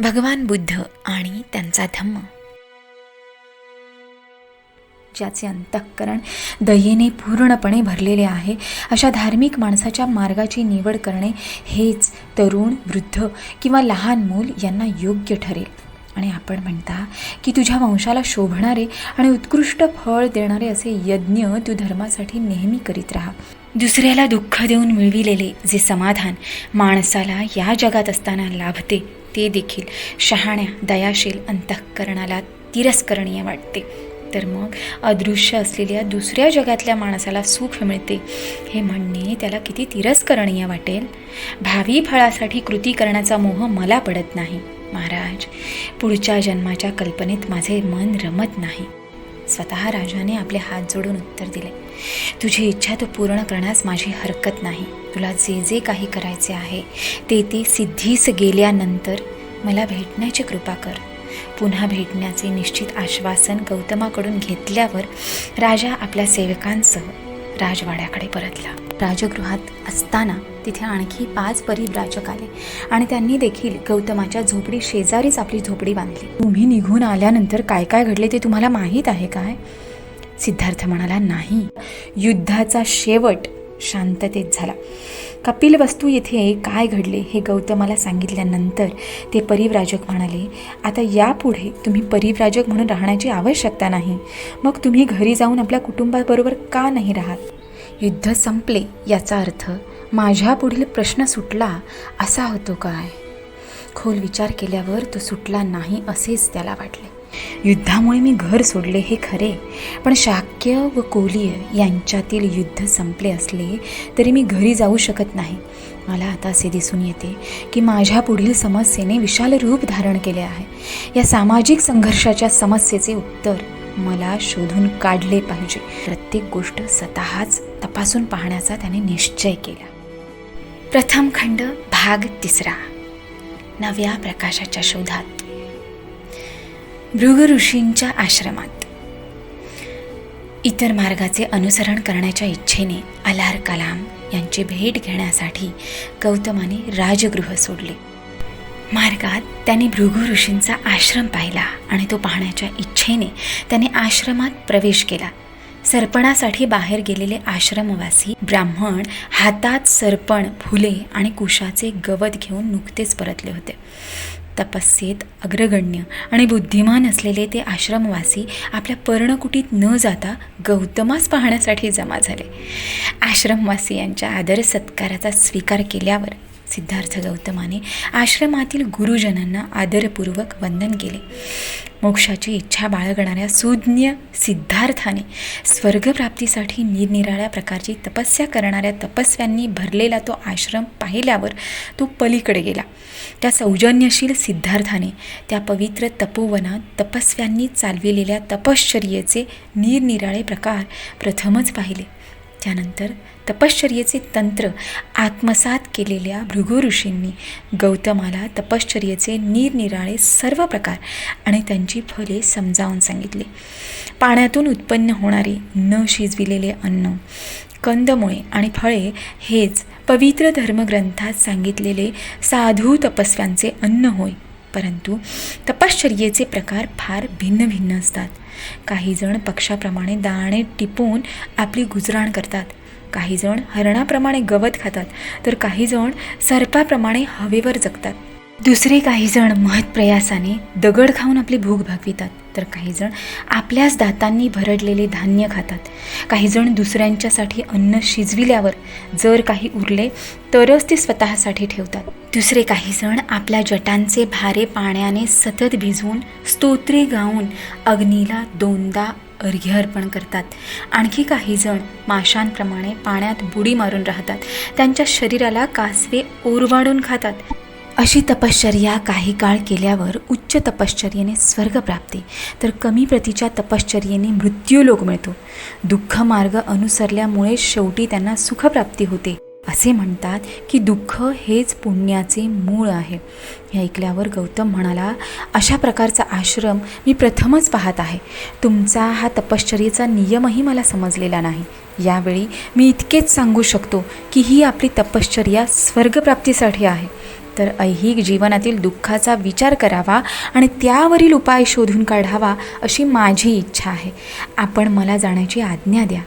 भगवान बुद्ध आणि त्यांचा धम्म. ज्याचे अंतःकरण दयेने पूर्णपणे भरलेले आहे अशा धार्मिक माणसाच्या मार्गाची निवड करणे हेच तरुण वृद्ध किंवा लहान मूल यांना योग्य ठरेल. आणि आपण म्हणता की तुझ्या वंशाला शोभणारे आणि उत्कृष्ट फळ देणारे असे यज्ञ तू धर्मासाठी नेहमी करीत राहा. दुसऱ्याला दुःख देऊन मिळविलेले जे समाधान माणसाला या जगात असताना लाभते ते देखील शहाण्या दयाशील अंतःकरणाला तिरस्करणीय वाटते. तर मग अदृश्य असलेल्या दुसऱ्या जगातल्या माणसाला सुख मिळते. हे म्हणणे त्याला किती तिरस्करणीय वाटेल. भावी फळासाठी कृती करण्याचा मोह मला पडत नाही. महाराज पुढच्या जन्माच्या कल्पनेत माझे मन रमत नाही. स्वतः राजाने आपले हात जोडून उत्तर दिले तुझी इच्छा तू पूर्ण करण्यास माझी हरकत नाही. तुला जे जे काही करायचे आहे ते ते सिद्धीस गेल्यानंतर मला भेटण्याची कृपा कर. पुन्हा भेटण्याचे निश्चित आश्वासन गौतमाकडून घेतल्यावर राजा आपल्या सेवकांसह राजवाड्याकडे परतला. राजगृहात असताना तिथे आणखी पाच परिव्राजक आले आणि त्यांनी देखील गौतमाच्या झोपडी शेजारीच आपली झोपडी बांधली. तुम्ही निघून आल्यानंतर काय काय घडले ते तुम्हाला माहीत आहे काय? सिद्धार्थ म्हणाला नाही. युद्धाचा शेवट शांततेत झाला. कपिल वस्तू येथे काय घडले हे गौतमाला सांगितल्यानंतर ते परिव्राजक म्हणाले आता यापुढे तुम्ही परिव्राजक म्हणून राहण्याची आवश्यकता नाही. मग तुम्ही घरी जाऊन आपल्या कुटुंबाबरोबर का नाही राहत? युद्ध संपले याचा अर्थ माझ्या पुढील प्रश्न सुटला असा होतो काय? खोल विचार केल्यावर तो सुटला नाही असेच त्याला वाटले. युद्धामुळे मी घर सोडले हे खरे पण शाक्य व कोलीय यांच्यातील युद्ध संपले असले तरी मी घरी जाऊ शकत नाही. मला आता असे दिसून येते की माझ्या पुढील समस्येने विशाल रूप धारण केले आहे. या सामाजिक संघर्षाच्या समस्येचे उत्तर मला शोधून काढले पाहिजे. प्रत्येक गोष्ट स्वतःच तपासून पाहण्याचा त्याने निश्चय केला. प्रथम खंड भाग तिसरा. नव्या प्रकाशाच्या शोधात. भृग ऋषींच्या आश्रमात. इतर मार्गाचे अनुसरण करण्याच्या इच्छेने अलार कलाम यांची भेट घेण्यासाठी गौतमाने राजगृह सोडले. मार्गात त्याने भृगु ऋषींचा आश्रम पाहिला आणि तो पाहण्याच्या इच्छेने त्याने आश्रमात प्रवेश केला. सरपणासाठी बाहेर गेलेले आश्रमवासी ब्राह्मण हातात सरपण फुले आणि कुशाचे गवत घेऊन नुकतेच परतले होते. तपस्येत अग्रगण्य आणि बुद्धिमान असलेले ते आश्रमवासी आपल्या पर्णकुटीत न जाता गौतमास पाहण्यासाठी जमा झाले. आश्रमवासी यांच्या आदर सत्काराचा स्वीकार केल्यावर सिद्धार्थ गौतमाने आश्रमातील गुरुजनांना आदरपूर्वक वंदन केले. मोक्षाची इच्छा बाळगणाऱ्या सुज्ञ सिद्धार्थाने स्वर्गप्राप्तीसाठी निरनिराळ्या प्रकारची तपस्या करणाऱ्या तपस्व्यांनी भरलेला तो आश्रम पाहिल्यावर तो पलीकडे गेला. त्या सौजन्यशील सिद्धार्थाने त्या पवित्र तपोवनात तपस्व्यांनी चालविलेल्या तपश्चर्येचे निरनिराळे प्रकार प्रथमच पाहिले. त्यानंतर तपश्चर्येचे तंत्र आत्मसात केलेल्या भृगु ऋषींनी गौतमाला तपश्चर्येचे निरनिराळे सर्व प्रकार आणि त्यांची फले समजावून सांगितले. पाण्यातून उत्पन्न होणारे न शिजविलेले अन्न कंदमुळे आणि फळे हेच पवित्र धर्मग्रंथात सांगितलेले साधू तपस्व्यांचे अन्न होय. परंतु तपश्चर्येचे प्रकार फार भिन्न भिन्न असतात. काही जण पक्षाप्रमाणे दाणे टिपून आपली गुजराण करतात. काही जण हरणाप्रमाणे गवत खातात. तर काही जण सर्पाप्रमाणे हवेवर जगतात. दुसरे काही जण महत्प्रयासाने दगड खाऊन आपली भूक भागवितात. तर काही जण आपल्याच दातांनी भरडलेले धान्य खातात. काही जण दुसऱ्यांच्यासाठी अन्न शिजविल्यावर जर काही उरले तरच ते स्वतःसाठी ठेवतात. दुसरे काही जण आपल्या जटांचे भारे पाण्याने सतत भिजवून स्तोत्रे गाऊन अग्नीला दोनदा अर्घ्य अर्पण करतात. आणखी काही जण माशांप्रमाणे पाण्यात बुडी मारून राहतात. त्यांच्या शरीराला कासवे ओरवाडून खातात. अशी तपश्चर्या काही काळ केल्यावर उच्च तपश्चर्येने स्वर्गप्राप्ती तर कमी प्रतीच्या तपश्चर्येने मृत्यूलोक मिळतो. दुःख मार्ग अनुसरल्यामुळे शेवटी त्यांना सुखप्राप्ती होते. असे म्हणतात की दुःख हेच पुण्याचे मूळ आहे. हे ऐकल्यावर गौतम म्हणाला अशा प्रकारचा आश्रम मी प्रथमच पाहत आहे. तुमचा हा तपश्चर्येचा नियमही मला समजलेला नाही. यावेळी मी इतकेच सांगू शकतो की ही आपली तपश्चर्या स्वर्गप्राप्तीसाठी आहे. तर ऐहिक जीवनातील दुःखाचा विचार करावा आणि त्यावरील उपाय शोधून काढावा अशी माझी इच्छा आहे. आपण मला जाण्याची आज्ञा द्या.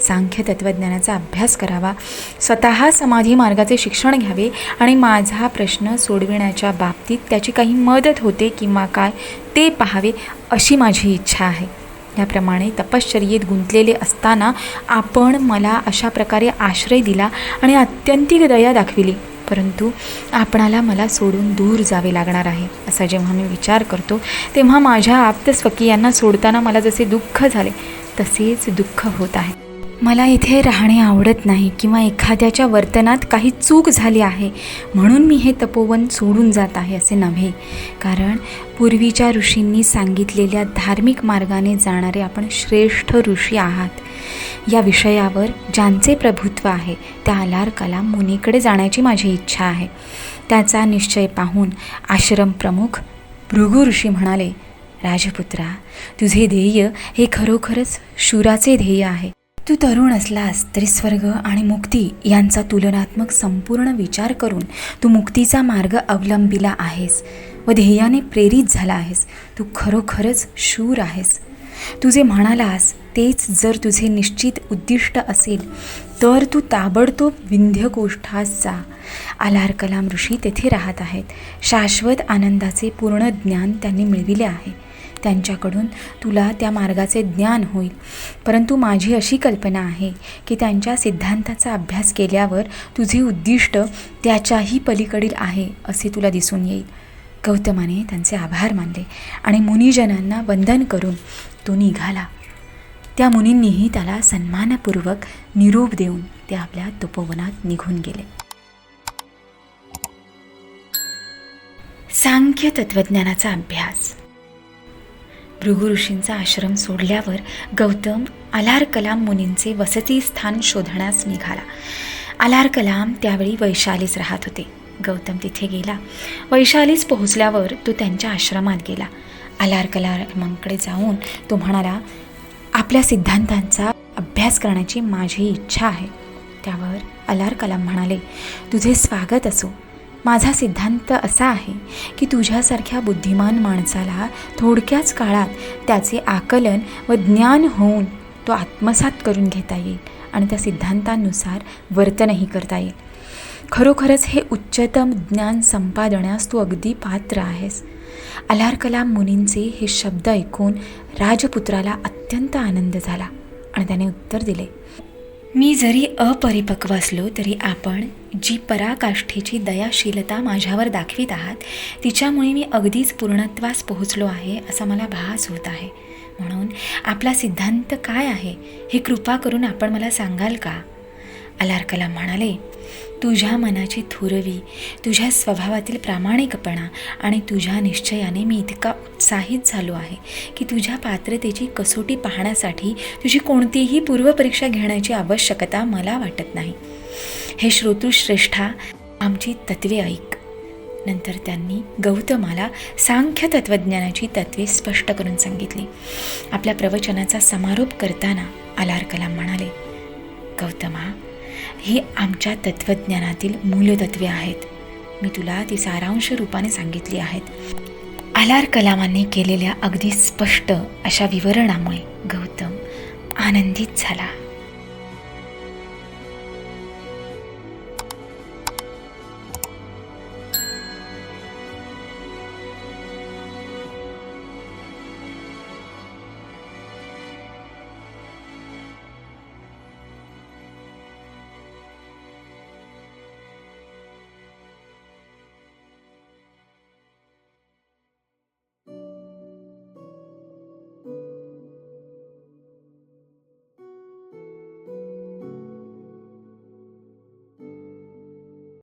सांख्य तत्त्वज्ञानाचा अभ्यास करावा. स्वतः समाधी मार्गाचे शिक्षण घ्यावे आणि माझा प्रश्न सोडविण्याच्या बाबतीत त्याची काही मदत होते किंवा काय ते पाहावे अशी माझी इच्छा आहे. याप्रमाणे तपश्चर्येत गुंतलेले असताना आपण मला अशा प्रकारे आश्रय दिला आणि अत्यंतिक दया दाखविली. परंतु आपणाला मला सोडून दूर जावे लागणार आहे असा जेव्हा मी विचार करतो तेव्हा माझ्या आप्त स्वकीयांना सोडताना मला जसे दुःख झाले तसेच दुःख होत आहे. मला इथे राहणे आवडत नाही किंवा एखाद्याच्या वर्तनात काही चूक झाली आहे म्हणून मी हे तपोवन सोडून जात आहे असे नव्हे. कारण पूर्वीच्या ऋषींनी सांगितलेल्या धार्मिक मार्गाने जाणारे आपण श्रेष्ठ ऋषी आहात. या विषयावर ज्यांचे प्रभुत्व आहे त्या अलार मुनीकडे जाण्याची माझी इच्छा आहे. त्याचा निश्चय पाहून आश्रम प्रमुख भृगु ऋषी म्हणाले राजपुत्रा तुझे ध्येय हे खरोखरच शूराचे ध्येय आहे. तू तरुण असलास तरी स्वर्ग आणि मुक्ती यांचा तुलनात्मक संपूर्ण विचार करून तू मुक्तीचा मार्ग अवलंबिला आहेस व ध्येयाने प्रेरित झाला आहेस. तू खरोखरच शूर आहेस. तू जे म्हणालास तेच जर तुझे निश्चित उद्दिष्ट असेल तर तू ताबडतोब विंध्यकोष्ठास जा. आलार कलाम ऋषी तेथे राहत आहेत. शाश्वत आनंदाचे पूर्ण ज्ञान त्यांनी मिळविले आहे. त्यांच्याकडून तुला त्या मार्गाचे ज्ञान होईल. परंतु माझी अशी कल्पना आहे की त्यांच्या सिद्धांताचा अभ्यास केल्यावर तुझे उद्दिष्ट त्याच्याही पलीकडील आहे असे तुला दिसून येईल. गौतमाने त्यांचे आभार मानले आणि मुनिजनांना वंदन करून तो निघाला. त्या मुनींनीही त्याला सन्मानपूर्वक निरोप देऊन ते आपल्या तपोवनात निघून गेले. सांख्य तत्वज्ञानाचा अभ्यास भृगु ऋषींचा आश्रम सोडल्यावर गौतम अलार कलाम मुनींचे वसती स्थान शोधण्यास निघाला. अलार कलाम त्यावेळी वैशालीच राहत होते. गौतम तिथे गेला. वैशालीच पोहोचल्यावर तो त्यांच्या आश्रमात गेला. अलार कलामांकडे जाऊन तो म्हणाला आपल्या सिद्धांतांचा अभ्यास करण्याची माझी इच्छा आहे. त्यावर अलार कलाम म्हणाले तुझे स्वागत असो. माझा सिद्धांत असा आहे की तुझ्यासारख्या बुद्धिमान माणसाला थोडक्याच काळात त्याचे आकलन व ज्ञान होऊन तो आत्मसात करून घेता येईल आणि त्या सिद्धांतानुसार वर्तनही करता येईल. खरोखरच हे उच्चतम ज्ञान संपादण्यास तू अगदी पात्र आहेस. अलार कलाम मुनींचे हे शब्द ऐकून राजपुत्राला अत्यंत आनंद झाला आणि त्याने उत्तर दिले मी जरी अपरिपक्व असलो तरी आपण जी पराकाष्ठेची दयाशीलता माझ्यावर दाखवित आहात तिच्यामुळे मी अगदीच पूर्णत्वास पोहोचलो आहे असा मला भास होत आहे. म्हणून आपला सिद्धांत काय आहे हे कृपा करून आपण मला सांगाल का? अलार कलाम म्हणाले तुझ्या मनाची थुरवी तुझ्या स्वभावातील प्रामाणिकपणा आणि तुझ्या निश्चयाने मी इतका उत्साहित झालो आहे की तुझ्या पात्रतेची कसोटी पाहण्यासाठी तुझी कोणतीही पूर्वपरीक्षा घेण्याची आवश्यकता मला वाटत नाही. हे श्रोतृश्रेष्ठा आमची तत्वे ऐक. नंतर त्यांनी गौतमाला सांख्य तत्त्वज्ञानाची तत्वे स्पष्ट करून सांगितली. आपल्या प्रवचनाचा समारोप करताना अलार कलाम म्हणाले गौतमा ही आमच्या तत्त्वज्ञानातील मूलतत्वे आहेत. मी तुला ती सारांश रूपाने सांगितली आहेत. आलार कलामांनी केलेल्या अगदी स्पष्ट अशा विवरणामुळे गौतम आनंदित झाला.